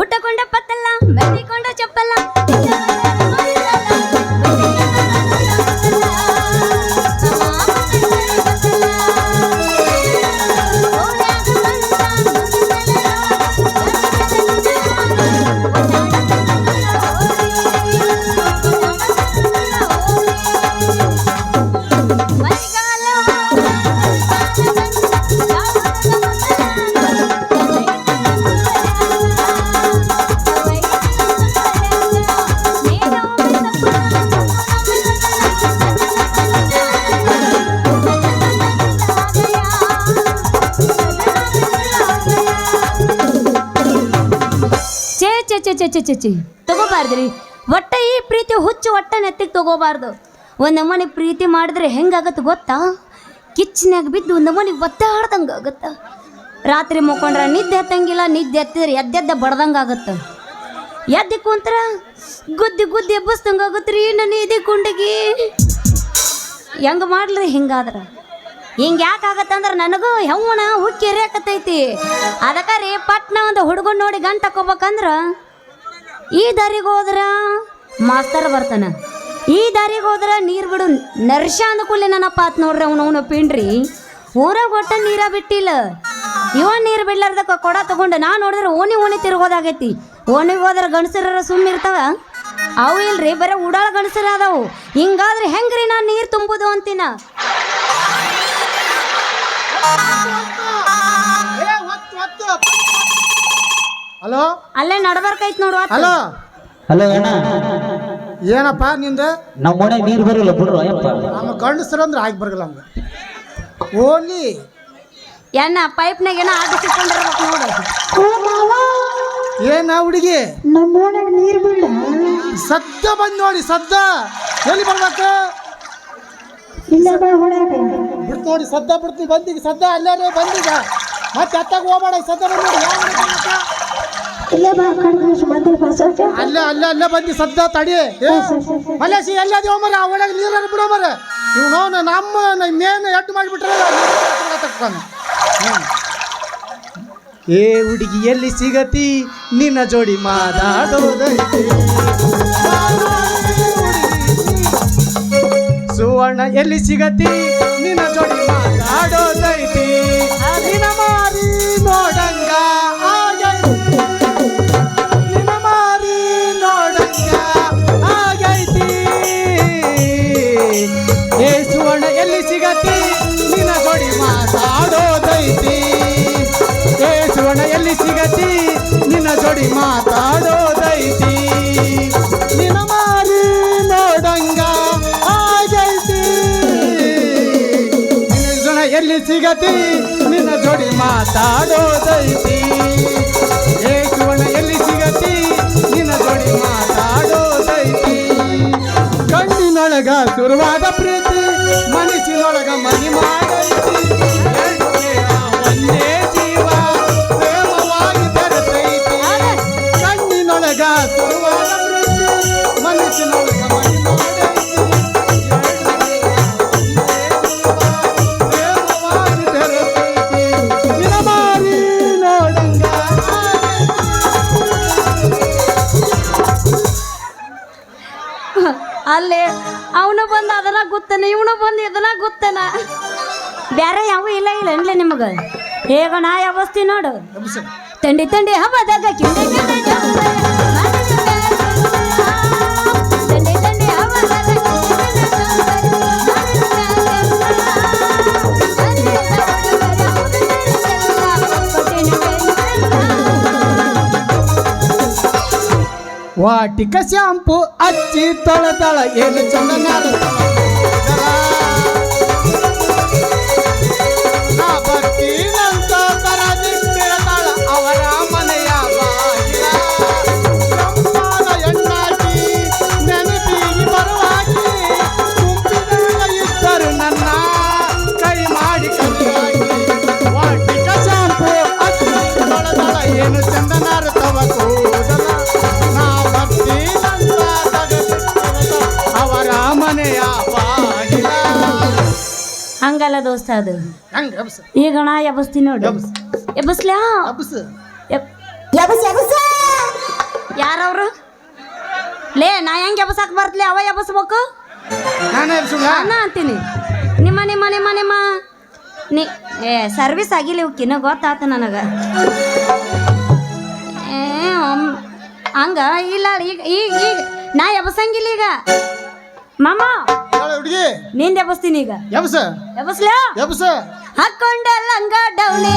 ఊటకొండ పత్తల్లా మెల్లికొండ చెప్పల్లా. ಚೇ ತಗೋಬಾರ್ದ್ರಿ. ಒಟ್ಟ ಈ ಪ್ರೀತಿ ಹುಚ್ಚು ಒಟ್ಟ ನೆತ್ತಿಗೆ ತಗೋಬಾರ್ದು. ಒಂದು ಮನೆ ಪ್ರೀತಿ ಮಾಡಿದ್ರೆ ಹೆಂಗಾಗತ್ತೆ ಗೊತ್ತಾ? ಕಿಚ್ಚನ್ಯಾಗ ಬಿದ್ದು ಒಂದು ನಮ್ಮನೆ ಒತ್ತಾಡ್ದಂಗೆ ಆಗುತ್ತೆ. ರಾತ್ರಿ ಮುಕ್ಕೊಂಡ್ರೆ ನಿದ್ದೆ ಎತ್ತಂಗಿಲ್ಲ, ನಿದ್ದೆ ಎತ್ತಿದ್ರೆ ಎದ್ದೆದ್ದ ಬಡ್ದಂಗೆ ಆಗುತ್ತೆ. ಎದ್ದಿ ಕುಂತ್ರ ಗುದ್ದಿ ಗುದ್ದಿ ಎಬ್ಬಸ್ದಂಗೆ ಆಗುತ್ತೆ ರೀ ನನ್ನ ಇದೆ ಕುಂಡಿಗೆ. ಹೆಂಗೆ ಮಾಡ್ಲಿ ಹಿಂಗಾದ್ರೆ? ಹಿಂಗೆ ಯಾಕೆ ಆಗತ್ತಂದ್ರೆ ನನಗೂ ಹೆಮ್ಮಣ ಹುಕ್ಕಿ ಎರಿಯಾಕತ್ತೈತಿ ಅದಕ್ಕೆ ರೀ ಪಟ್ನ ಒಂದು ಹುಡುಗನ್ ನೋಡಿ ಗಂಟ ತಕೋಬೇಕಂದ್ರ ಈ ದಾರಿಗೆ ಹೋದ್ರ ಮಾಸ್ತರ್ ಬರ್ತಾನ. ಈ ದಾರಿಗೆ ಹೋದ್ರ ನೀರು ಬಿಡು. ನರ್ಷ ಅಂದ ಕೂಡಲೇ ನನ್ನಪ್ಪ ಆತ್ ನೋಡ್ರಿ ಅವ್ನು ಅವನು ಪಿಂಡ್ರಿ. ಊರಾಗ ಒಟ್ಟ ನೀರ ಬಿಟ್ಟಿಲ್ಲ. ಇವ ನೀರು ಬಿಡ್ಲಾರ್ದಕ್ಕ ಕೊಡ ತಗೊಂಡು ನಾ ನೋಡಿದ್ರೆ ಓಣಿ ಓಣಿ ತಿರ್ಗೋದಾಗೈತಿ. ಓಣಿಗೆ ಹೋದ್ರೆ ಗಣಸರ ಸುಮ್ಮ ಇರ್ತಾವ. ಅವು ಇಲ್ರಿ, ಬರೀ ಉಡಾಳ ಗಣಸರ ಅದಾವು. ಹಿಂಗಾದ್ರೆ ಹೆಂಗ್ರಿ ನಾನು ನೀರು ತುಂಬುದು ಅಂತಿನ? ಹಲೋ? ಅಲ್ಲೇ ನಡಬರ್ಕೈತ್ ನೋಡು ಹಲೋ? ಹಲೋ ಅಣ್ಣ. ಏನಪ್ಪ ನಿಂದು? ನಮ್ಮ ಮನೆ ನೀರು ಬರಲ್ಲ ಬಿಡ್ರು ಅಯ್ಯಪ್ಪ. ನಮ್ಮ ಗಂಡಸರು ಅಂದ್ರೆ ಆಗಿ ಬರಲ್ಲ ನಮ್ಗೆ. ಓಲಿ. ಎಣ್ಣ ಪೈಪ್ನಾಗ ಏನೋ ಆಟ ಸಿಕ್ಕೊಂಡಿರ್ಬೇಕು ನೋಡು. ಏನ ಹುಡುಗಿ? ನಮ್ಮೋನಾಗ ನೀರು ಬೀಳ ಸದ್ದ ಬಂದ್ ನೋಡಿ ಸದ್ದ. ಎಲ್ಲಿ ಬರ್ಬೇಕು? ಇಲ್ಲ ಬಿಡ್ತು ನೋಡಿ ಸದ್ದ ಬಿಡ್ತೀನಿ ಬಂದೀಗ ಸದ್ದ ಅಲ್ಲೇ ಬಂದೀಗ ಮತ್ತೆ ಅತ್ತಾಗ ಹೋಗ್ಬೇಡ ಸದ್ದ ಬಂದ್ ನೋಡಿ ಯಾವ? ಇಲ್ಲ ಬಾ ಅಲ್ಲ ಬಂದಿಲ್ಲ ಬಸವಕ್ಕ ಅಲ್ಲೇ ಅಲ್ಲೇ ಅಲ್ಲೇ ಬಂದಿ ಸದ್ದ ತಡಿ. ಮಲೇಸಿ ಎಲ್ಲ ದೇವ ಮರ ಒಳಗೆ ನೀರಲ್ಲಿ ಬಿಡೋ ಮರ ಇವ್ ನೋವು ನಮ್ಮ ಮೇನ್ ಎಟ್ಟು ಮಾಡಿಬಿಟ್ರೆ ಏ ಹುಡುಗಿ ಎಲ್ಲಿ ಸಿಗತಿ? ನಿನ್ನ ಜೋಡಿ ಮಾತಾಡೋದೈತಿ. ಸುವರ್ಣ ಎಲ್ಲಿ ಸಿಗತಿ? ನಿನ್ನ ಜೋಡಿ ಮಾತಾಡೋದೈತಿ. ನಿನ್ನ ಮಾರಿ ನೋಡಂಗ. ಸಿಗತಿ, ನಿನ್ನ ಜೋಡಿ ಮಾತಾಡೋದೈತಿ. ಏ ಸುವರ್ಣ ಎಲ್ಲಿ ಸಿಗತಿ, ನಿನ್ನ ಜೋಡಿ ಮಾತಾಡೋದೈತಿ. ನಿನ್ನ ಮಾರಿ ನೋಡಂಗ ಆಗೈತಿ. ಜೋಣ ಎಲ್ಲಿ ಸಿಗತಿ, ನಿನ್ನ ಜೋಡಿ ಮಾತಾಡೋದೈತಿ. ಏ ಸುವರ್ಣ ಎಲ್ಲಿ ಸಿಗತಿ, ನಿನ್ನ ಜೋಡಿ ನಿಮಗ ಹೇಗ ನಾ ಯಾವಸ್ತಿ ನೋಡು ತಂಡಿ ತಂಡಿ ಹಬ್ಬದಾಗ ಕಿಂಡಿ ತಂಡಿ ತಂಡಿ ವಾಟಿಕ ಶಾಂಪು ಅಚ್ಚಿ ತೊಳೆದಳ ಏನು ಚಂದ ಹಂಗಲ್ಲ ದೋಸ್ತ ಅದು. ಈಗ ನಾ ಎಬ್ಸ್ತೀನಿ ನೋಡಿ. ಎಬ್ಸ್. ಎಬಸ್. ಎಬಸ್ ಯಾರವ್ರು? ಲೇ ನಾ ಹೆಂಗೆ ಎಬ್ಬಸಾಕ್ ಬರ್ತಲೇ ಅವ ಎಬಸ್ಬೇಕು? ನಾನೇ ಅಂತೀನಿ. ನಿಮ್ಮ ನಿಮ್ಮ ನಿಮ್ಮ ನಿಮ್ಮ. ನೀ ಏ ಸರ್ವಿಸ್ ಆಗಿಲ್ಲ ಇವಕ್ಕಿನ್ನ ಗೊತ್ತಾತ ನನಗೆ. ಹಂಗ ಇಲ್ಲ ಈಗ ಈಗ ಈಗ ನಾ ಎಬಸಂಗಿಲ್ಲ ಈಗ. ಮಾಮ! ಹುಡುಗಿ? ನೀನ್ ಎಬ್ಬಸ್ತೀನಿ ಈಗ? ಎಬ್ಸ ಎಬ್ಬಸ್ಲ ಎಬ್ಸ ಹಾಕೊಂಡ ಲಂಗ ಡೌನೆ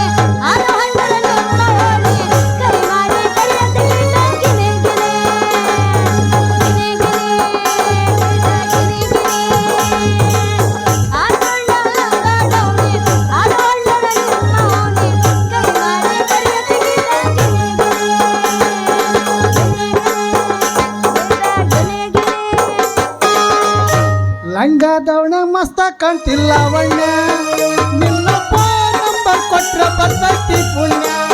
ಆದ ಹಣ್ಣು ಗಂಗಾದವಣ ಮಸ್ತ ಕಂಟಿಲ್ಲ ಅವಣ್ಣ. ನಿನ್ನ ನಂಬರ್ ಕೊಟ್ರ ಬರ್ತೈತಿ ಪುಣ್ಯ.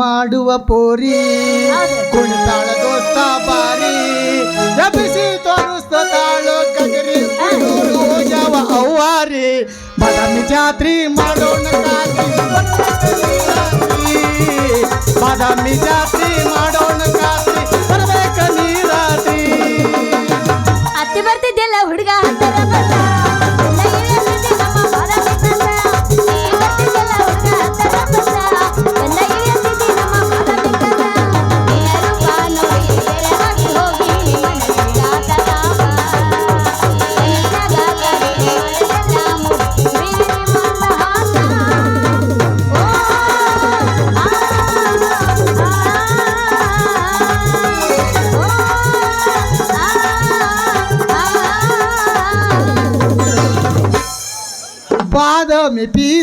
ಮಾಡುವ ಪೋರಿ. ಕುಣಿತಾಳ ದೋಸ್ತ ಬಾರಿ. ಜಪಿಸಿ ತೋರಿಸ್ತ ತಾಳು ಕಗರಿ ಜವ ಅವ್ವಾರಿ. ಬದಾಮಿ ಜಾತ್ರಿ ಮಾಡೋಣ ಬದಾಮಿ ಜಾತ್ರಿ ಮಾಡೋಣ ಕಾತ್ರಿ ಬರಬೇಕ ನೀರಾತ್ರಿ. ಅತ್ತಿ ಬರ್ತಿದ್ದೆಲ್ಲ ಹುಡುಗ?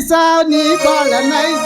सा नी बाल नहीं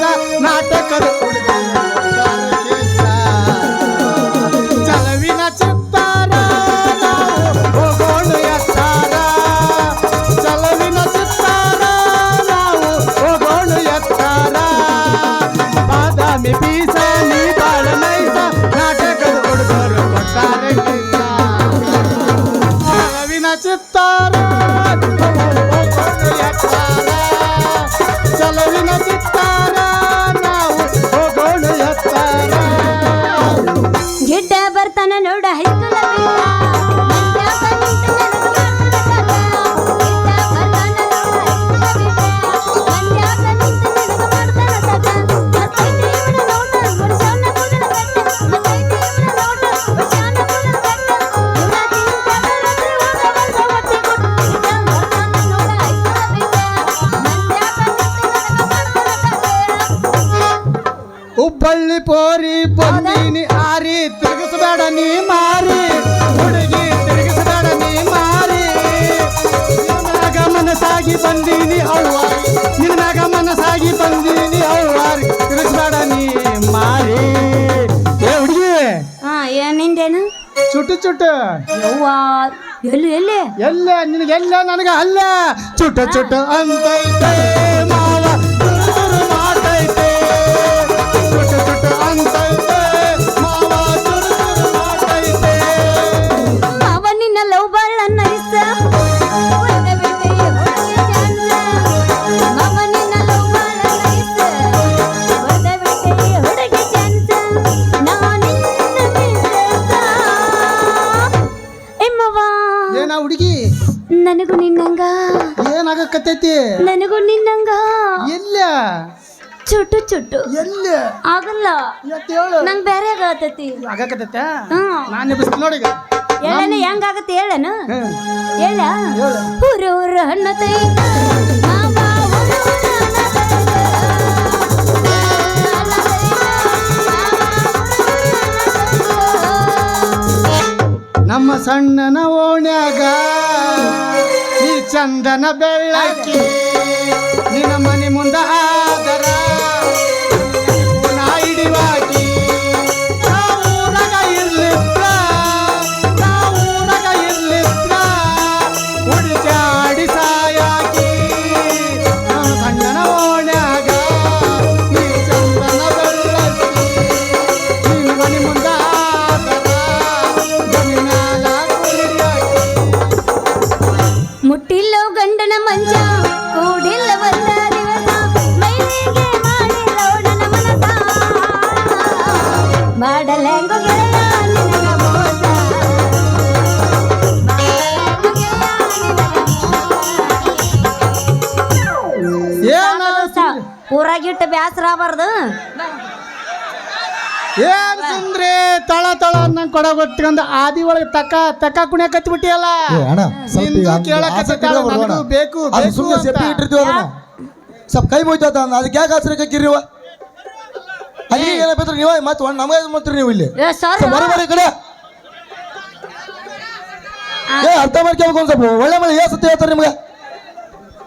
ಚುಟ ಯವ್ವ ಎಲ್ಲಿ ಎಲ್ಲಿ? ಎಲ್ಲ ನಿನಗೆ ಎಲ್ಲ ನನಗೆ ಅಲ್ಲ. ಚುಟ ಚುಟ ಅಂತೈತೆ ಮಾವ. ನನಗೂ ನಿನ್ನಂಗ. ಏನಾಗಕತ್ತೈತಿ? ನನಗೂ ನಿನ್ನಂಗ. ಇಲ್ಲ. ಚುಟ್ಟು ಚುಟ್ಟು. ಎಲ್ಲ ಆಗಲ್ಲ. ನಂಗೆ ಬೇರೆ ಆಗತ್ತೈತಿ ಆಗಕತ್ತೈತ? ನಾನು ಎಬ್ಬಿಸ್ತಿ ನೋಡಿ ಹೇಳನ ಹೆಂಗಾಗತ್ತೆ ಹೇಳನ? ಹೇಳ. ಊರೂರ ಹಣ್ಣತೈ. ನಮ್ಮ ಸಣ್ಣನ ಓಣ್ಯಾಗ. ಚಂದನ ಬೆಳ್ಳಕ್ಕೆ. ನಿನ್ನ ಮನೆ ಮುಂದ ಗೊತ್ತಿಕೊಂಡ ಆದಿ ಒಳಗೆ ತಕ್ಕ ತಕ್ಕ ಕುಣಿಯ ಏ ಅಣ್ಣ ಸ್ವಲ್ಪ ನಿಂದು ಆಸಕ್ತಿ ನನಗೂ ಬೇಕು, ಅದು ಬೇಕು ಸುಮ್ಮನೆ ಅಂತ. ಸೆಪ್ಪಿ ಇಟ್ಟಿರ್ತೀವಿ ಅದನ್ನ ಸ್ವಲ್ಪ ಕೈ ಮುಯ್ತದ ಅದಕ್ಕೆ ಯಾಕೆ ಆಸರೆ ಕಿರಿವ ಅಲ್ಲಿ ಏನಪ್ಪ ನೀವ? ಮತ್ತೆ ಒಂದು ನಮಗೆ ಮಾಡ್ತೀರಿ ನೀವು ಇಲ್ಲಿ? ಏ ಸರ್ ಸ್ವಲ್ಪ ಕಡೆ. ಏ ಅರ್ಥ ಮಾಡ್ಕೋಬೇಕು ಒಂದ್ ಸ್ವಲ್ಪ. ಒಳ್ಳೆ ಮಳೆ ಏ ಸತ್ಯ ಹೇಳ್ತಾರೆ ನಿಮ್ಗೆ?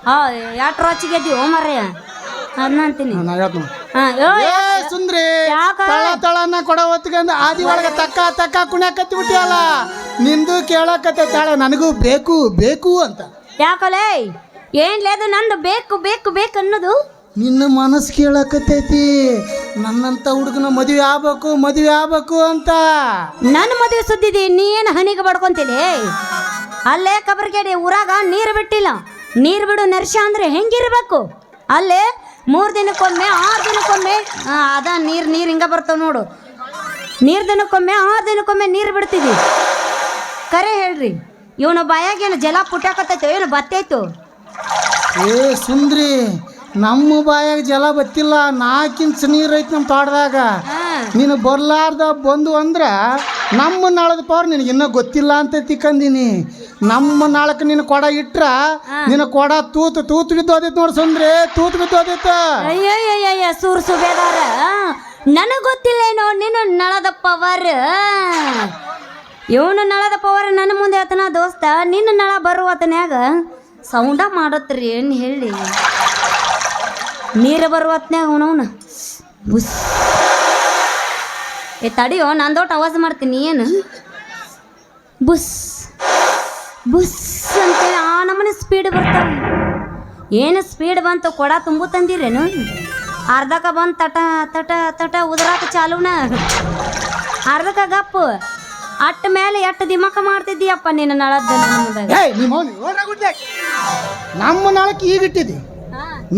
ಹಾ ಯಾಟ್ರ ರೋಚಿಗೆ ಓ ಮಾರ್ರೆ. ಅದನ್ನ ಅಂತೀನಿ. ನಾ ಹೇಳ್ತೀನಿ. ಹಾ ಏ ಸುಂದ್ರಿ. ಯಾಕ? ತಳ ತಳನ ಕೊಡ ಹೊತ್ಕಂದ ಆದಿ ಒಳಗ ತಕ್ಕ ತಕ್ಕ ಕುಣಿಯ ಬಿಟ್ಟಿಯಲ್ಲ ನಿಂದು ಕೇಳಕತ್ತೆ ತಾಳ ನನಗೂ ಬೇಕು ಬೇಕು ಅಂತ. ಯಾಕಲೇ? ಏನ್ ಲೇದು ನಂದು ಬೇಕು ಬೇಕು ಬೇಕು ಅನ್ನೋದು? ನಿನ್ನ ಮನಸ್ಸು ಕೇಳಕತ್ತೈತಿ. ನನ್ನಂತ ಹುಡುಗನ ಮದುವೆ ಆಗ್ಬೇಕು ಮದುವೆ ಆಗ್ಬೇಕು ಅಂತ. ನನ್ನ ಮದುವೆ ಸುದ್ದಿದಿ ನೀ ಏನು ಹನಿಗೆ ಬಡ್ಕೊಂತಿದೆ? ಅಲ್ಲೇ ಕಬರ್ಗೇಡಿ ಊರಾಗ ನೀರು ಬಿಟ್ಟಿಲ್ಲ. ನೀರು ಬಿಡು ನರ್ಶ ಅಂದ್ರೆ ಹೆಂಗಿರ್ಬೇಕು? ಅಲ್ಲೇ ಮೂರು ದಿನಕ್ಕೊಮ್ಮೆ ಆರು ದಿನಕ್ಕೊಮ್ಮೆ. ಅದ ನೀರು ನೀರು ಹಿಂಗ ಬರ್ತಾವ ನೋಡು. ನೀರು ದಿನಕ್ಕೊಮ್ಮೆ ಆರು ದಿನಕ್ಕೊಮ್ಮೆ ನೀರು ಬಿಡ್ತೀವಿ ಕರೆ ಹೇಳ್ರಿ. ಇವನ ಬಾಯಾಗ ಏನು ಜಲ ಪುಟ್ಟಾಕತ್ತೈತೋ ಏನು ಬತ್ತೈತು ಏ ಸುಂದ್ರಿ. ನಮ್ಮ ಬಾಯಾಗ ಜಲ ಬತ್ತಿಲ್ಲ. ನಾಲ್ಕು ಇಂಚ್ ನೀರು ಐತಿ ನಮ್ಮ ತೋಟದಾಗ. ನೀನು ಬರ್ಲಾರ್ದ ಬಂದು ಅಂದ್ರೆ ನಮ್ಮ ನಾಳದ ಪವರ್ ನಿನಗೆ ಇನ್ನೂ ಗೊತ್ತಿಲ್ಲ ಅಂತ ತಿಕ್ಕಂದಿನಿ ನಮ್ಮ ನಾಳಕ್ಕೆ ನಿನ್ನ ಕೊಡ ಇಟ್ರ ನಿನ್ನ ಕೊಡ ತೂತು ತೂತು ಬಿದ್ದೋದೈತೆ ನೋಡಿ ಸುಂದ್ರಿ. ತೂತು ಬಿದ್ದೋದೈತೆ ಅಯ್ಯಯ್ಯಯ್ಯ ಸೂರ್ ಸುಬೇದಾರ. ನನಗೆ ಗೊತ್ತಿಲ್ಲೇನೋ ನೀನು ನಳದ ಪವರ್ ಇವನು ನಳದ ಪವರ್ ನನ್ನ ಮುಂದೆ ಆತನ ದೋಸ್ತ ನಿನ್ನ ನಳ ಬರುವತನ್ಯಾಗ ಸೌಂಡ ಮಾಡತ್ರಿ ಏನು ಹೇಳಿ. ನೀರು ಬರುವತ್ನ್ಯಾಗ ಅವನವನ. ಬುಸ್ ಏ ತಡಿಯೋ ನಂದೋಟ್ ಆವಾಜ್ ಮಾಡ್ತೀನಿ ಏನು? ಬುಸ್. ಬುಸ್ ಅಂತೇಳಿ ಆ ನಮ್ಮನೆ ಸ್ಪೀಡ್ ಬರ್ತಾವೆ ಏನು ಸ್ಪೀಡ್ ಬಂತು ಕೊಡ ತುಂಬು ತಂದಿರೇನು? ಅರ್ಧಕ ಬಂದು ತಟ ತಟ ತಟ ಉದ್ರಾಕ ಚಾಲುನ ಅರ್ಧಕ ಗಪ್ಪು. ಅಟ್ಟ ಮೇಲೆ ಎಟ್ಟು ದಿಮಕ ಮಾಡ್ತಿದ್ದೀಯಪ್ಪ ನಿನ್ನ ನಳದ್ದು ನಿಮ್ಮ ನಳಕ್ಕೆ ಈಗ ಇಟ್ಟಿದ್ದಿ.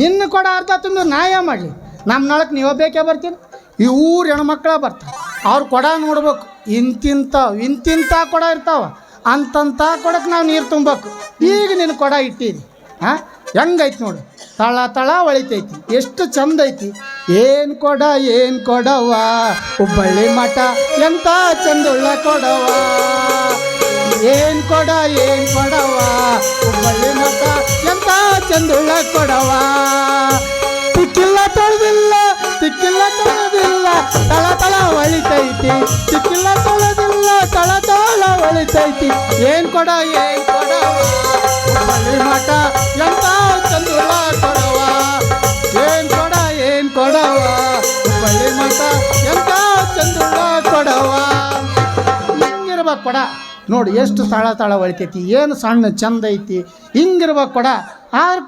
ನಿನ್ನ ಕೊಡ ಅರ್ಧ ತುಂಬ ನಾಯ ಮಾಡಲಿ? ನಮ್ಮ ನಳಕ್ಕೆ ನೀವು ಬೇಕೇ ಬರ್ತೀನಿ ಈ ಊರು ಹೆಣ್ಮಕ್ಳ ಬರ್ತಾರೆ. ಅವ್ರು ಕೊಡ ನೋಡ್ಬೇಕು. ಇಂತಿಂತ ಇಂತಿಂತ ಕೊಡ ಇರ್ತಾವ. ಅಂತಂತ ಕೊಡಕ್ಕೆ ನಾವು ನೀರು ತುಂಬಬೇಕು. ಈಗ ನಿನ್ನ ಕೊಡ ಇಟ್ಟಿದಿ. ಹಾಂ? ಹೆಂಗೈತಿ ನೋಡು. ತಳ ತಳ ಒಳಿತೈತಿ. ಎಷ್ಟು ಚಂದ ಐತಿ ಏನು ಕೊಡ, ಏನು ಕೊಡವ ಹುಬ್ಬಳ್ಳಿ ಮಠ ಎಂತ ಚಂದುಳ್ಳ ಕೊಡವ ಏನ್ ಕೊಡ, ಏನ್ ಕೊಡವ ಹುಬ್ಬಳ್ಳಿ ಮಠ ಎಂತ ಚಂದುಳ್ಳ ಕೊಡವ ತಿಕ್ಕಿಲ್ಲ ತೊಳೆದಿಲ್ಲ ತಿಕ್ಕಿಲ್ಲ ತೊಳೆದಿಲ್ಲ, ತಳ ತಳ ಹೊಳಿತೈತಿ ತಿಕ್ಕಿಲ್ಲ ತೊಳೆದಿಲ್ಲ, ತಳ ತಳ ಹೊಳಿತೈತಿ ಏನ್ ಕೊಡ, ಏನ್ ಹುಬ್ಬಳ್ಳಿ ಮಠ ಎಂತ ಚಂದ್ರ ಕೊಡವ? ಏನ್ ಕೊಡ, ಏನ್ ಕೊಡವ? ಬಳ್ಳಿ ಮಠ ಎಂತ ಚಂದ್ರ ಕೊಡವ? ಹಿಂಗಿರ್ಬೇಕು ಕೊಡ. ನೋಡಿ, ಎಷ್ಟು ತಳ ತಳ ಹೊಳಿತೈತಿ ಏನು ಸಣ್ಣ ಚಂದ ಐತಿ. ಹಿಂಗಿರ್ಬೇಕು ಕೊಡ.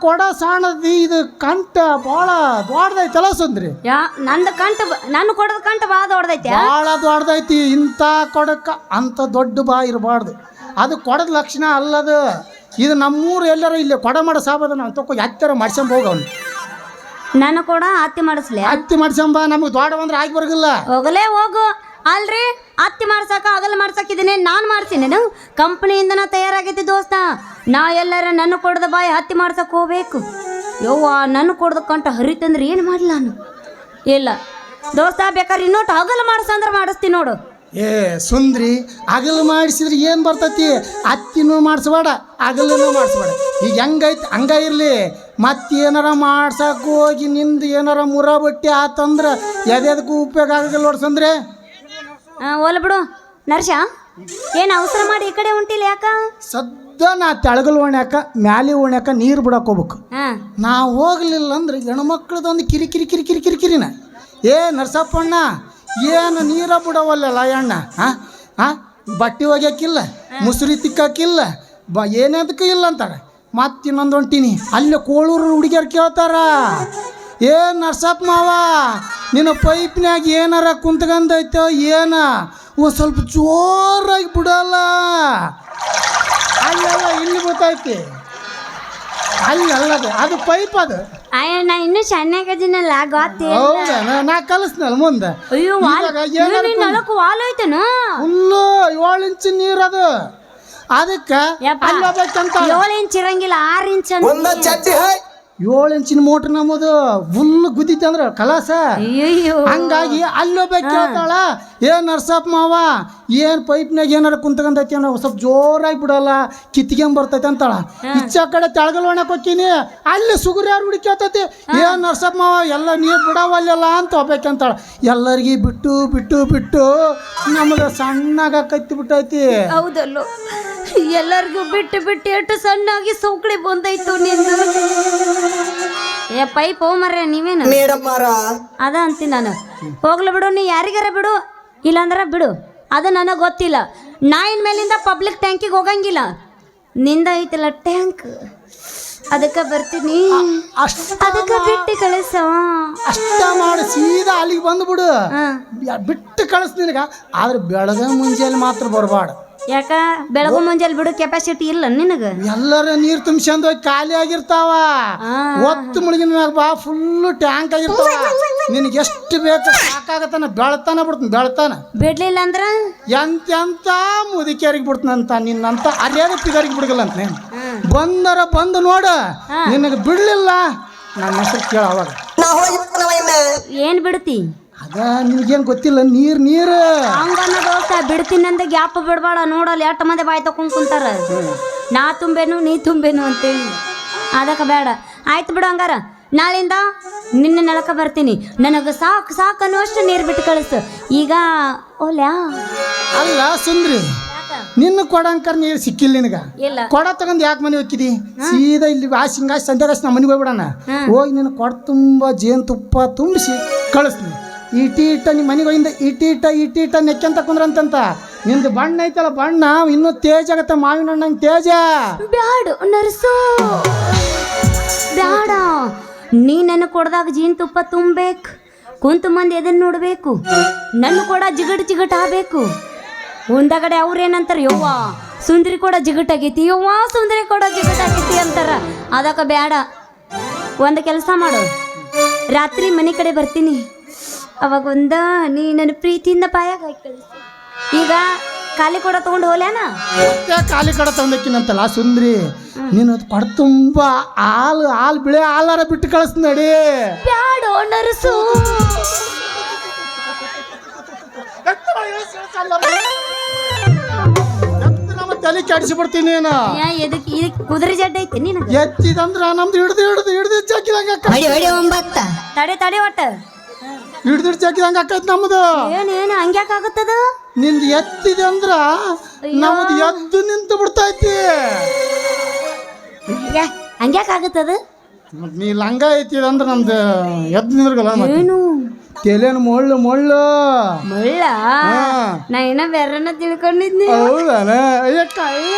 ಕೊಡ ಸಣ್ಣದು ಇದು ಕಂಠ ಭಾಳ ದೊಡ್ಡದೈತಲ್ಲ ಸುಂದ್ರಿ ಯಾ ನಂದು ಕಂಠ ಬ- ನನ್ನ ಕೊಡದ ಕಂಠ ಭಾಳ ದೊಡ್ಡದೈತೆ ಭಾಳ ದೊಡ್ಡದೈತಿ ಇಂಥ ಕೊಡಕ್ಕೆ ಅಂಥ ದೊಡ್ಡ ಬಾ ಇರಬಾರ್ದು ಅದು ಕೊಡದ ಲಕ್ಷಣ ಅಲ್ಲದು ಇದು ನಮ್ಮೂರು ಎಲ್ಲರ ಇಲ್ಲಿ ಕೊಡ ಮಾಡೋ ಸಾಬದ ನಾವು ತಕೋ ಎತ್ತರ ಮಾಡ್ಸ್ಕೊಂಡ್ ಹೋಗವ್ನು ನನ್ನ ಕೂಡ ಹತ್ತಿ ಮಾಡಿಸ್ಲೆ ಹತ್ತಿ ಮಾಡ್ಸ್ಕೊಂಬ ನಮಗೆ ದೊಡ್ಡ ಬಂದ್ರೆ ಆಗಿ ಬರಗಿಲ್ಲ ಹೋಗಲೇ ಹೋಗು ಅಲ್ರಿ, ಅತ್ತಿ ಮಾಡ್ಸಕ ಅಗಲ ಮಾಡ್ಸಕಿದ್ದೀನಿ ನಾನು ಮಾಡ್ತೀನಿ ನಾನು ಕಂಪ್ನಿಯಿಂದನ ತಯಾರಾಗೈತಿ ದೋಸ್ತ. ನಾ ಎಲ್ಲರ ನನ್ನ ಕೊಡದ ಬಾಯಿ ಹತ್ತಿ ಮಾಡ್ಸಕ್ ಹೋಗ್ಬೇಕು. ಯವ್ವ, ನನ್ನ ಕೊಡದ ಕಂಟ ಹರಿತಂದ್ರೆ ಏನು ಮಾಡಲಿ ನಾನು? ಇಲ್ಲ. ದೋಸ್ತ, ಬೇಕಾದ್ರೆ ಇನ್ನೊಟ್ಟು ಹಗಲು ಮಾಡಿಸಂದ್ರೆ ಮಾಡಿಸ್ತೀನಿ ನೋಡು. ಏ, ಸುಂದ್ರಿ, ಹಗಲು ಮಾಡಿಸಿದ್ರೆ ಏನು ಬರ್ತೈತಿ? ಅತ್ತಿನೂ ಮಾಡಿಸ್ಬೇಡ ಅಗಲೂ ಮಾಡಿಸ್ಬೇಡ. ಈಗ ಹೆಂಗೈತೆ, ಹಂಗ ಇರಲಿ. ಮತ್ತೆ ಏನಾರ ಮಾಡ್ಸಕ್ಕೆ ಹೋಗಿ ನಿಂದು ಏನಾರ ಮುರ ಬಟ್ಟಿ ಆತಂದ್ರೆ ಎದೆದಕ್ಕೂ ಉಪಯೋಗ ಆಗಲ್ಲ ನೋಡ್ಸಂದ್ರೆ ಹೋಲ್ ಬಿಡು. ನರ್ಷ ಏನು ಅವಸರ ಮಾಡಿ ಈ ಕಡೆ ಹೊಂಟಿಲ್ಲ ಯಾಕ? ಸದ್ದ ನಾ ತೆಳಗಲ್ ಓಣ್ಯಾಕ ಮ್ಯಾಲೆ ಓಣ್ಯಾಕ ನೀರು ಬಿಡಕ್ಕೆ ಹೋಗ್ಬೇಕು. ಹಾಂ. ನಾ ಹೋಗ್ಲಿಲ್ಲ ಅಂದ್ರೆ ಹೆಣ್ಮಕ್ಳದೊಂದು ಕಿರಿ ಕಿರಿ ಕಿರಿ ಕಿರಿ ಕಿರಿ ಕಿರಿನ. ಏ ನರಸಪ್ಪಣ್ಣ ಏನು ನೀರ ಬಿಡವಲ್ಲಲ್ಲ ಅಣ್ಣ? ಹಾಂ ಹಾಂ ಬಟ್ಟೆ ಒಗ್ಯಾಕಿಲ್ಲ ಮುಸುರಿ ತಿಕ್ಕಾಕಿಲ್ಲ ಬ ಏನದಕ್ಕೂ ಇಲ್ಲ ಅಂತಾರೆ ಮತ್ತೆ ಇನ್ನೊಂದು ಹೊಂಟಿನಿ. ಅಲ್ಲಿ ಕೋಳೂರು ಹುಡುಗಿಯರು ಕೇಳ್ತಾರ. ಏ ನರ್ಸಪ್ಪ ಮಾವ ನಿನ್ನ ಪೈಪ್ನ್ಯಾಗ ಏನಾರ ಕುಂತ್ಕಂದೈತೋ ಏನ? ಒಂದು ಸ್ವಲ್ಪ ಜೋರಾಗಿ ಬಿಡಲ್ಲ. ಅಲ್ಲೆಲ್ಲ ಇಲ್ಲಿ ಗೊತ್ತೈತಿ ಅಲ್ಲಿ ಅಲ್ಲದು ಅದು ಪೈಪ್ ಅದು. ಅಯ್ಯ ನಾ ಇನ್ನೂ ಸಣ್ಣಗದಿನಲ್ಲ ಗೊತ್ತೇ ಹೌದಾ? ನಾ- ನಾ ಕಲಿಸ್ನಲ್ಲ ಮುಂದೆ. ಅಯ್ಯೋ ವಾಲ್ ಇವಾಗ ಏನಾರ ನಳಕು ವಾಲ್ ಐತೇನು ಫುಲ್ಲು ಏಳು ಇಂಚ್ ನೀರು ಅದು. ಅದಕ್ಕೆ ಅಲ್ಲಿ ಹೋಗ್ಬೇಕಂತ. ಏಳು ಇಂಚ್ ಇರಂಗಿಲ್ಲ ಆರು ಇಂಚ್ ಅಂತ ಏಳು ಇಂಚಿನ ಮೋಟ್ರ್ ನಮ್ಮದು ಫುಲ್ ಗುದ್ದಿತ್ತು ಅಂದ್ರೆ ಕಲಾಸ. ಹಂಗಾಗಿ ಅಲ್ಲಿ ಹೋಗ್ಬೇಕು ಕೇಳ್ತಾಳ ಏ ನರ್ಸಪ್ಪ ಮಾವ ಏನು ಪೈಪ್ನಾಗ ಏನಾರ ಕುಂತ್ಕೊಂಡೈತಿ ಅನ್ನೋ ಸ್ವಲ್ಪ ಜೋರಾಗಿ ಬಿಡಲ್ಲ ಕಿತ್ಕೊಂಡ್ ಬರ್ತೈತೆ ಅಂತಾಳ. ಇಚ್ಚ ಕಡೆ ತೆಳಗಲ್ ಒಣಕ್ ಹೋಗ್ತೀನಿ ಅಲ್ಲಿ ಸುಗುರು ಯಾರು ಹುಡುಕ್ಯಾತೈತಿ? ಏ ನರ್ಸಪ್ಪ ಮಾವ ಎಲ್ಲ ನೀರು ಬಿಡವಲ್ಲ ಅಂತ ಹೋಗ್ಬೇಕಂತಾಳ ಎಲ್ಲರಿಗೆ ಬಿಟ್ಟು ಬಿಟ್ಟು ಬಿಟ್ಟು ನಮ್ಗೆ ಸಣ್ಣಗ ಕತ್ತಿ ಬಿಟ್ಟೈತಿ. ಹೌದಲ್ಲೋ. ಎಲ್ಲರಿಗೂ ಬಿಟ್ಟು ಬಿಟ್ಟು ಎಷ್ಟು ಸಣ್ಣಾಗಿ ಸೌಕಳಿ ಬಂದೈತು ನಿಂದು? ಏ ಪೈಪ್ ಮರ್ರೆ ನೀವೇನು? ಅದ ಅಂತೀನಿ ನಾನು. ಹೋಗ್ಲಿ ಬಿಡು ನೀ ಯಾರಿಗಾರ ಬಿಡು ಇಲ್ಲಾಂದ್ರೆ ಬಿಡು. ಅದು ನನಗೆ ಗೊತ್ತಿಲ್ಲ. ನಾ ಇನ್ ಮೇಲಿಂದ ಪಬ್ಲಿಕ್ ಟ್ಯಾಂಕಿಗೆ ಹೋಗಂಗಿಲ್ಲ. ನಿಂದ ಐತಲ್ಲ ಟ್ಯಾಂಕ್ ಅದಕ್ಕೆ ಬರ್ತೀನಿ. ಅಷ್ಟ ಅದಕ್ಕೆ ಬಿಟ್ಟು ಕಳಿಸ. ಅಷ್ಟ ಮಾಡಿ ಸೀದಾ ಅಲ್ಲಿಗೆ ಬಂದ್ಬಿಡು. ಬಿಟ್ಟು ಕಳಿಸ್ ನಿನಗ. ಆದ್ರೆ ಬೆಳಗ್ಗೆ ಮುಂಜಾನೆ ಮಾತ್ರ ಬರಬಾರ್ದು. ಯಾಕ? ಬೆಳಗು ಮುಂಜಾನೆ ಬಿಡು ಕೆಪಾಸಿಟಿ ಇಲ್ಲ ನಿನಗೆ. ಎಲ್ಲರ ನೀರು ತುಂಬಿಸ್ಕೊಂಡ್ ಹೋಗಿ ಖಾಲಿ ಆಗಿರ್ತಾವ. ಒತ್ತು ಮುಳುಗಿನ ಮ್ಯಾಗ ಬಾ ಫುಲ್ ಟ್ಯಾಂಕ್ ಆಗಿರ್ತಾವ. ನಿನಗೆ ಎಷ್ಟು ಬೇಕು ಸಾಕಾಗತ್ತಾನ ಬೆಳತಾನ ಬಿಡ್ತಾನ ಬೆಳತಾನ. ಬಿಡ್ಲಿಲ್ಲ ಅಂದ್ರ? ಎಂತ ಮುದುಕಿಯರಿಗೆ ಬಿಡ್ತಾನಂತ ನಿನ್ನಂತ ಅರ್ಯಾದ ಪಿಗರಿಗೆ ಬಿಡಗಲ್ಲ ಅಂತ ನೀನು. ಬಂದರ ಬಂದು ನೋಡು ನಿನಗೆ ಬಿಡ್ಲಿಲ್ಲ. ನನ್ನ ಹೆಸರು ಕೇಳ ಅವಾಗ. ಏನ್ ಬಿಡ್ತಿ? ಅದ ನಿನಗೇನು ಗೊತ್ತಿಲ್ಲ ನೀರು ನೀರು. ಹಂಗನ್ನ ದೋಸ್ತ ಬಿಡ್ತೀನಂದ ಗ್ಯಾಪ್ ಬಿಡಬೇಡ ನೋಡಲ್ಲ ಎಷ್ಟು ಮಂದಿ ಬಾಯಿ ತಕೊಂಡ್ ಕುಂತಾರ. ನಾ ತುಂಬೇನು ನೀ ತುಂಬೇನು ಅಂತೇಳಿ. ಅದಕ್ಕೆ ಬೇಡ. ಆಯ್ತು ಬಿಡು ಹಂಗಾರ. ನಾಳಿಂದ ನಿನ್ನ ನೆಲಕ ಬರ್ತೀನಿ. ನನಗೆ ಸಾಕು ಸಾಕು ಅನ್ನೋಷ್ಟು ನೀರು ಬಿಟ್ಟು ಕಳಿಸು. ಈಗ ಓಲ್ಯಾ? ಅಲ್ಲ ಸುಂದ್ರಿ. ನಿನ್ನ ಕೊಡಂಕರ್ ನೀರು ಸಿಕ್ಕಿಲ್ಲ ನಿನಗ. ಇಲ್ಲ. ಕೊಡ ತಗೊಂಡ್ ಯಾಕೆ ಮನೆ ಹೋಗಿದಿ? ಸೀದಾ ಇಲ್ಲಿ ವಾಸಿ ಹಿಂಗಾಸಿ ಸಂಜೆ ನಮ್ಮ ಮನೆಗೆ ಹೋಗ್ಬಿಡೋಣ. ಹೋಗಿ ನಿನ್ನ ಕೊಡ ತುಂಬ ಜೇನುತುಪ್ಪ ತುಂಬಿಸಿ ಕಳಿಸ್ನಿ. ಇಟಿ ಇಟ್ಟ ನಿಮ್ಮ ಮನೆಗಳಿಂದ ಇಟಿ ಇಟ್ಟ ಇಟಿ ಇಟ್ಟ ನೆಕ್ಕಂತ ಕುಂದ್ರಂತಂತ? ನಿಂದು ಬಣ್ಣ ಐತಲ್ಲ ಬಣ್ಣ, ಇನ್ನೂ ತೇಜ್ ಆಗತ್ತ ಮಾವಿನ ಹಣ್ಣಂಗೆ ತೇಜ. ಬ್ಯಾಡು ನರ್ಸು. ಬ್ಯಾಡ. ನೀ ನನ್ನ ಕೊಡ್ದಾಗ ಜೀನ್ ತುಪ್ಪ ತುಂಬಬೇಕು. ಕುಂತು ಮಂದಿ ಎದನ್ನ ನೋಡ್ಬೇಕು? ನನ್ನ ಕೂಡ ಜಿಗಟ್ ಜಿಗಟ್ ಆಗ್ಬೇಕು. ಒಂದಗಡೆ ಅವ್ರೇನಂತಾರೆ, ಯವ್ವ, ಸುಂದರಿ ಕೂಡ ಜಿಗಟ್ ಆಗೈತಿ, ಯವ್ವ, ಸುಂದರಿ ಕೂಡ ಜಿಗಟ್ ಆಗೈತಿ ಅಂತಾರ. ಅದಕ್ಕೆ ಬೇಡ ಒಂದು ಕೆಲಸ ಮಾಡು. ರಾತ್ರಿ ಮನೆ ಕಡೆ ಬರ್ತೀನಿ. ಅವಾಗ ಒಂದ ನೀ ನನ್ನ ಪ್ರೀತಿಯಿಂದ ಬಾಯಾಗ ಹಾಕಿ ಕಳಿಸು ಈಗ ಖಾಲಿ ಕೂಡ ತಗೊಂಡು ಹೋಲ್ಯಾನ ಮತ್ತೆ ಖಾಲಿ ಕಡೆ ತಂದಕ್ಕಿನಂತಲ್ಲ ಸುಂದ್ರಿ. ನೀನು ಅದು ಕೊಡ ತುಂಬ ಹಾಲು ಹಾಲು ಬಿಳೆ ಹಾಲಾರ ಬಿಟ್ಟು ಕಳಿಸ್ ನಡಿ. ಬ್ಯಾಡೋ ನರಸು. ನಮ್ಮ ತಲೆ ಕೆಡಿಸಿಬಿಡ್ತೀನಿ ನೀನು ಯಾ, ಎದಕ್ ಇದಕ್ಕೆ ಕುದುರೆ ಜಡ್ಡ ಐತಿ ನಿನಗೆ ಎತ್ತಿದಂದ್ರ ನಮ್ದು ಹಿಡ್ದು ಹಿಡ್ದು ಹಿಡ್ದು ಜಗ್ಗಿದಂಗ ತಡೆ ತಡೆ ಒಟ್ಟ. ಹಿಡ್ದು ಹಿಡ್ದು ಜಗ್ಗಿದಂಗ ನಮ್ಮದು ನಮ್ದು. ಏನ್ ಏನ್ ಹಂಗ್ಯಾಕ್ ಆಗತ್ತದ? ನಿಂದು ಎತ್ತಿದೆ ಅಂದ್ರ ನಮ್ದು ಎದ್ದು ನಿಂತು ಬಿಡ್ತೈತಿ. ಯಾ, ಆಗುತ್ತದ ಆಗತ್ತದ? ಮತ್ ನೀ ಲಂಗ ಐತಿ ಅಂದ್ರ ನಮ್ದು ಎದ್ದು ನಿಂದ್ರಗಲ್ಲ ಮತ್ತೆ. ಏನು? ತಲೆನು ಮೊಳ್ಳು ಮುಳ್ಳು. ಮಳ್ಳ. ನಾ ಏನ ಬೇರೆನ ತಿಳ್ಕೊಂಡಿದ್ನಿ. ಹೌದಾನ ಅಯ್ಯ ಕಳ್ಳ.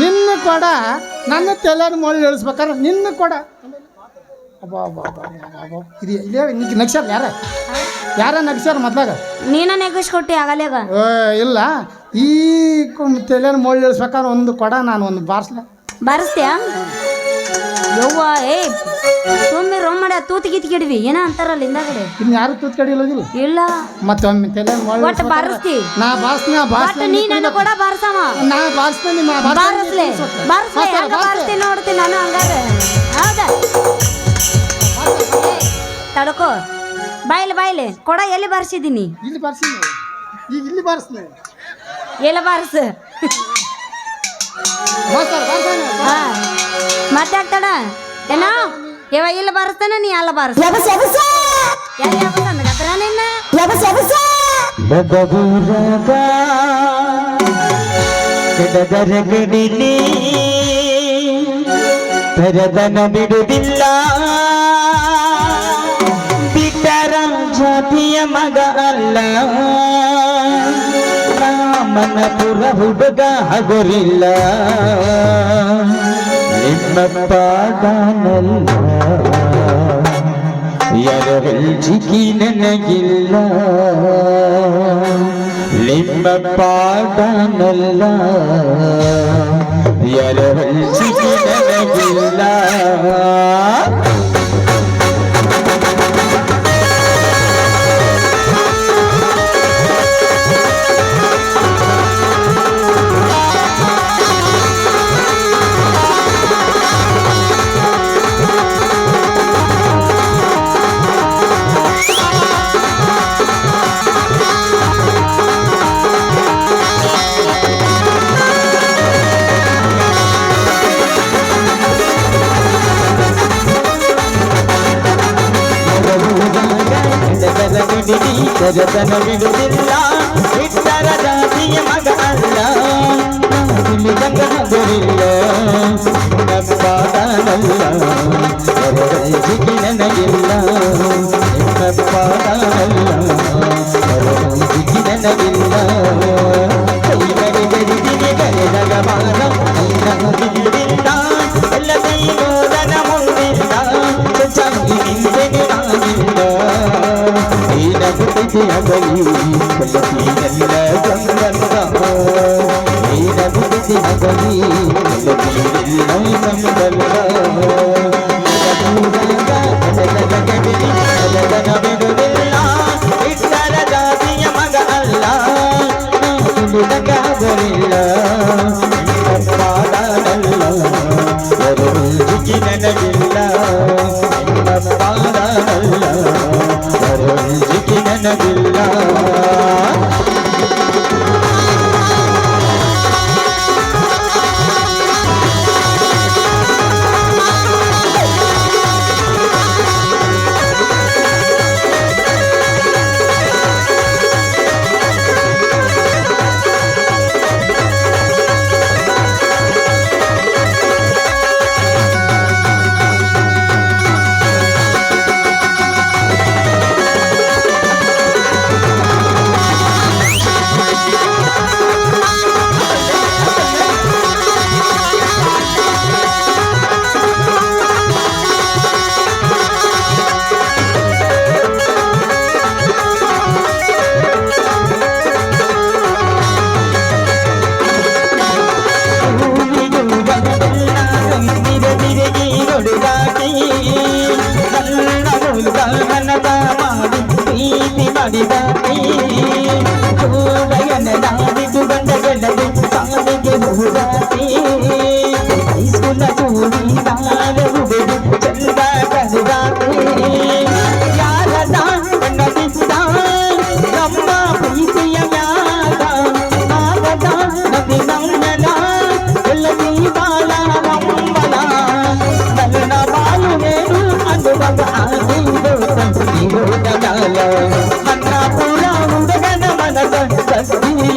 ನಿನ್ನ ಕೊಡ ನನ್ನ ತಲೆನ ಮುಳ್ಳು ಇಳಿಸ್ಬೇಕಾರ ನಿನ್ನ ಕೊಡ. ಅಬ್ಬಾ ಅಬ್ಬಾ ಅಬ್ಬಾ ಅಬ್ಬಾ ಅಬ್ಬಾ. ಇದು ಇಲ್ಲೇ ನಿಂಗೆ ನಗ್ಸ್ಯಾರ ಯಾರ? ಯಾರ ನಗ್ಸ್ಯಾರ ಮೊದ್ಲಾಗ? ನೀನ ನೆಗಸ್ಕೊಟ್ಟಿ ಆಗಲೇಗ ಏ, ಇಲ್ಲ. ಈ ತಲೆನ ಮೊಳ್ಳು ಇಳಿಸ್ಬೇಕಾದ್ರೆ ಒಂದು ಕೊಡ ನಾನು ಒಂದು ಬಾರ್ಸ್ಲ. ಬಾರಿಸ್ತೀಯ? ಯವ್ವ ಏ ಸುಮ್ಮನೆ ರೋ ಮಾಡ್ಯ ತೂತಿ ಗೀತಿ ಗಿಡ್ವಿ. ಏನ ಅಂತಾರಲ್ಲ ಹಿಂದಾಗಡೆ? ಇನ್ನು ಯಾರು ತೂತ್ ಕಡಿ ಇಲ್ಲೋದಿಲ್ಲ? ಇಲ್ಲ. ಮತ್ತೊಮ್ಮೆ ತಲೆನ ಮೊಳ್ಳು ಒಟ್ಟು ಬಾರಿಸ್ತಿ. ನಾ ಬಾರ್ಸ್ನ ಒಟ್ಟು ಬಾರ್ಸ್ನ ನನ್ನ ಕೂಡ ಬಾರ್ಸವ. ನಾ ಬಾರ್ಸ್ನ ನಿಮ್ಮ ಬಾರಿಸ್ಲೆ ಬಾರಿಸ್ಲೆ. ಹಂಗ ನೋಡ್ತೀನಿ ನಾನು ಹಂಗಾರೆ ಹೌದಾ? ತಡ್ಕೋ. ಬಾಯ್ಲಿ ಬಾಯ್ಲಿ. ಕೊಡ ಎಲ್ಲಿ ಬಾರಿಸಿದ್ದೀನಿ? ಇಲ್ಲಿ ಬರ್ಸಿ ಈಗ ಇಲ್ಲಿ ಬಾರಿಸ್ನೆ ಎಲ್ಲ ಬಾರಿಸು. ಹಾ. ಮಾತಾಡ್ತಾಡ ಏನೋ? ಯಾವ ಇಲ್ಲಿ ಬಾರಿಸ್ತಾನ ನೀ ಅಲ್ಲ ಬಾರಿಸ. ಎಬಸ ಬಗಬೂರದ ಕೆಡದರಗಡಿಲಿ ಪರದನ ಬಿಡುವುದಿಲ್ಲ ಜಾತಿಯ ಮಗ ಅಲ್ಲ ರಾಮನ ಪುರ ಹುಡುಗ ಹಗುರಿಲ್ಲ ನಿಮ್ಮ ಪಾದನಲ್ಲ ಎರವಲ್ಜಿಗಿ ನನಗಿಲ್ಲ ನಿಮ್ಮ ಪಾಡನಲ್ಲ ಎರವಲ್ಜಿಗಿ ನನಗಿಲ್ಲ ಜಗತನ ಬಿಡುವುದಿಲ್ಲ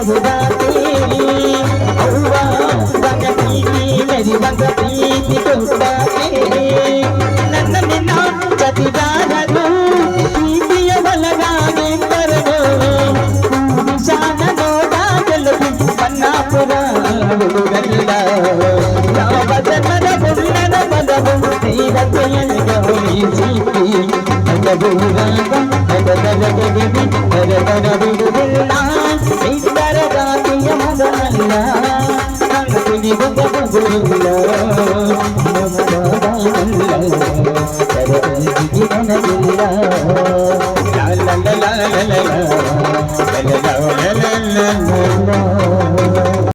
அதுதான்